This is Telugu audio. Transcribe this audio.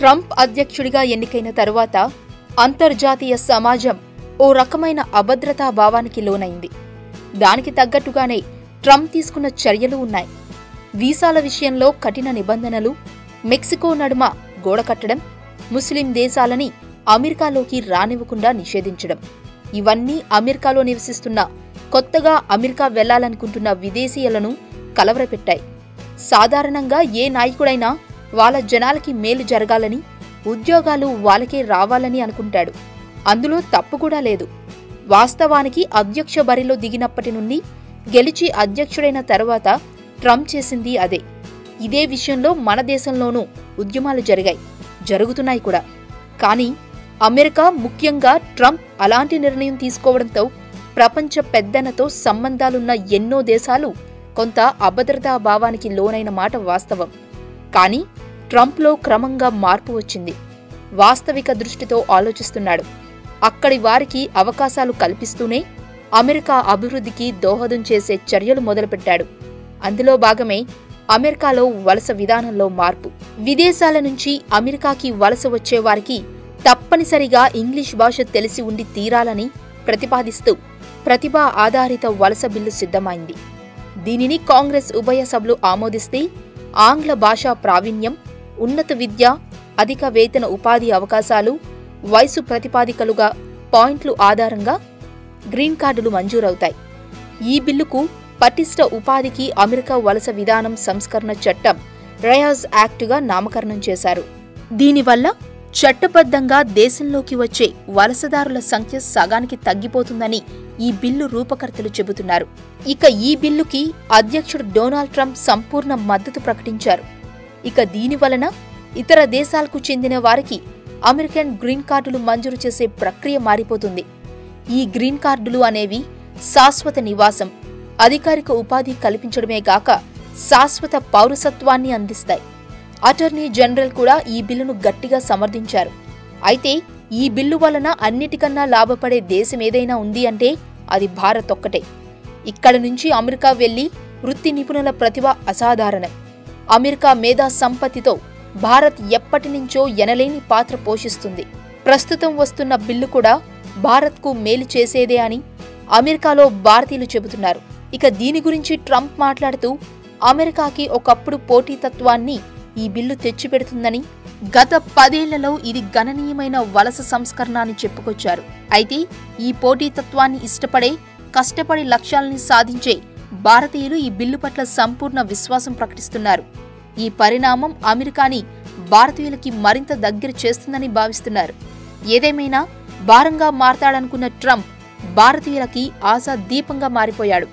ట్రంప్ అధ్యక్షుడిగా ఎన్నికైన తరువాత అంతర్జాతీయ సమాజం ఓ రకమైన అభద్రతా భావానికి లోనైంది. దానికి తగ్గట్టుగానే ట్రంప్ తీసుకున్న చర్యలు ఉన్నాయి. వీసాల విషయంలో కఠిన నిబంధనలు మెక్సికో నడుమ గోడ కట్టడం ముస్లిం దేశాలని అమెరికాలోకి రానివ్వకుండా నిషేధించడం. ఇవన్నీ అమెరికాలో నివసిస్తున్న కొత్తగా అమెరికా వెళ్ళాలనుకుంటున్న విదేశీయులను కలవరపెట్టాయి. సాధారణంగా ఏ నాయకుడైనా వాళ్ళ జనాలకి మేలు జరగాలని ఉద్యోగాలు వాళ్ళకే రావాలని అనుకుంటాడు. అందులో తప్పు కూడా లేదు. వాస్తవానికి అధ్యక్ష బరిలో దిగినప్పటి నుండి గెలిచి అధ్యక్షుడైన తర్వాత ట్రంప్ చేసింది అదే. ఇదే విషయంలో మన దేశంలోనూ ఉద్యమాలు జరిగాయి. జరుగుతున్నాయి కూడా. కానీ అమెరికా ముఖ్యంగా ట్రంప్ అలాంటి నిర్ణయం తీసుకోవడంతో ప్రపంచ పెద్దనతో సంబంధాలున్న ఎన్నో దేశాలు కొంత అభద్రతా భావానికి లోనైన మాట వాస్తవం. కానీ ట్రంప్లో క్రమంగా మార్పు వచ్చింది. వాస్తవిక దృష్టితో ఆలోచిస్తున్నాడు. అక్కడి వారికి అవకాశాలు కల్పిస్తూనే అమెరికా అభివృద్ధికి దోహదం చేసే చర్యలు మొదలుపెట్టాడు. అందులో భాగమే అమెరికాలో వలస విధానంలో మార్పు. విదేశాల నుంచి అమెరికాకి వలస వచ్చేవారికి తప్పనిసరిగా ఇంగ్లీష్ భాష తెలిసి ఉండి తీరాలని ప్రతిపాదిస్తూ ప్రతిభా ఆధారిత వలస బిల్లు సిద్ధమైంది. దీనిని కాంగ్రెస్ ఉభయ సభలు ఆమోదిస్తే ఆంగ్ల భాషా ప్రావీణ్యం ఉన్నత విద్య అధిక వేతన ఉపాధి అవకాశాలు వయసు ప్రతిపాదికలుగా పాయింట్లు ఆధారంగా గ్రీన్ కార్డులు మంజూరవుతాయి. ఈ బిల్లుకు పటిష్ట ఉపాధికి అమెరికా వలస విధానం సంస్కరణ చట్టం రయాజ్ యాక్టుగా నామకరణం చేశారు. దీనివల్ల చట్టబద్ధంగా దేశంలోకి వచ్చే వలసదారుల సంఖ్య సగానికి తగ్గిపోతుందని ఈ బిల్లు రూపకర్తలు చెబుతున్నారు. ఇక ఈ బిల్లుకి అధ్యక్షుడు డొనాల్డ్ ట్రంప్ సంపూర్ణ మద్దతు ప్రకటించారు. ఇక దీని వలన ఇతర దేశాలకు చెందిన వారికి అమెరికన్ గ్రీన్ కార్డులు మంజూరు చేసే ప్రక్రియ మారిపోతుంది. ఈ గ్రీన్ కార్డులు అనేవి శాశ్వత నివాసం అధికారిక ఉపాధి కల్పించడమే గాక శాశ్వత పౌరసత్వాన్ని అందిస్తాయి. అటర్నీ జనరల్ కూడా ఈ బిల్లును గట్టిగా సమర్థించారు. అయితే ఈ బిల్లు వలన అన్నిటికన్నా లాభపడే దేశం ఏదైనా ఉంది అంటే అది భారత్ ఒక్కటే. ఇక్కడ నుంచి అమెరికా వెళ్ళి వృత్తి నిపుణుల ప్రతిభ అసాధారణం. అమెరికా మేధా సంపత్తితో భారత్ ఎప్పటి నుంచో ఎనలేని పాత్ర పోషిస్తుంది. ప్రస్తుతం వస్తున్న బిల్లు కూడా భారత్కు మేలు చేసేదే అని అమెరికాలో భారతీయులు చెబుతున్నారు. ఇక దీని గురించి ట్రంప్ మాట్లాడుతూ అమెరికాకి ఒకప్పుడు పోటీతత్వాన్ని ఈ బిల్లు తెచ్చిపెడుతుందని గత పదేళ్ళలో ఇది గణనీయమైన వలస సంస్కరణ అని చెప్పుకొచ్చారు. అయితే ఈ పోటీతత్వాన్ని ఇష్టపడే కష్టపడి లక్ష్యాలని సాధించే భారతీయులు ఈ బిల్లు పట్ల సంపూర్ణ విశ్వాసం ప్రకటిస్తున్నారు. ఈ పరిణామం అమెరికాని భారతీయులకి మరింత దగ్గర చేస్తుందని భావిస్తున్నారు. ఏదేమైనా భారంగా మారతాడనుకున్న ట్రంప్ భారతీయులకి ఆశా దీపంగా మారిపోయాడు.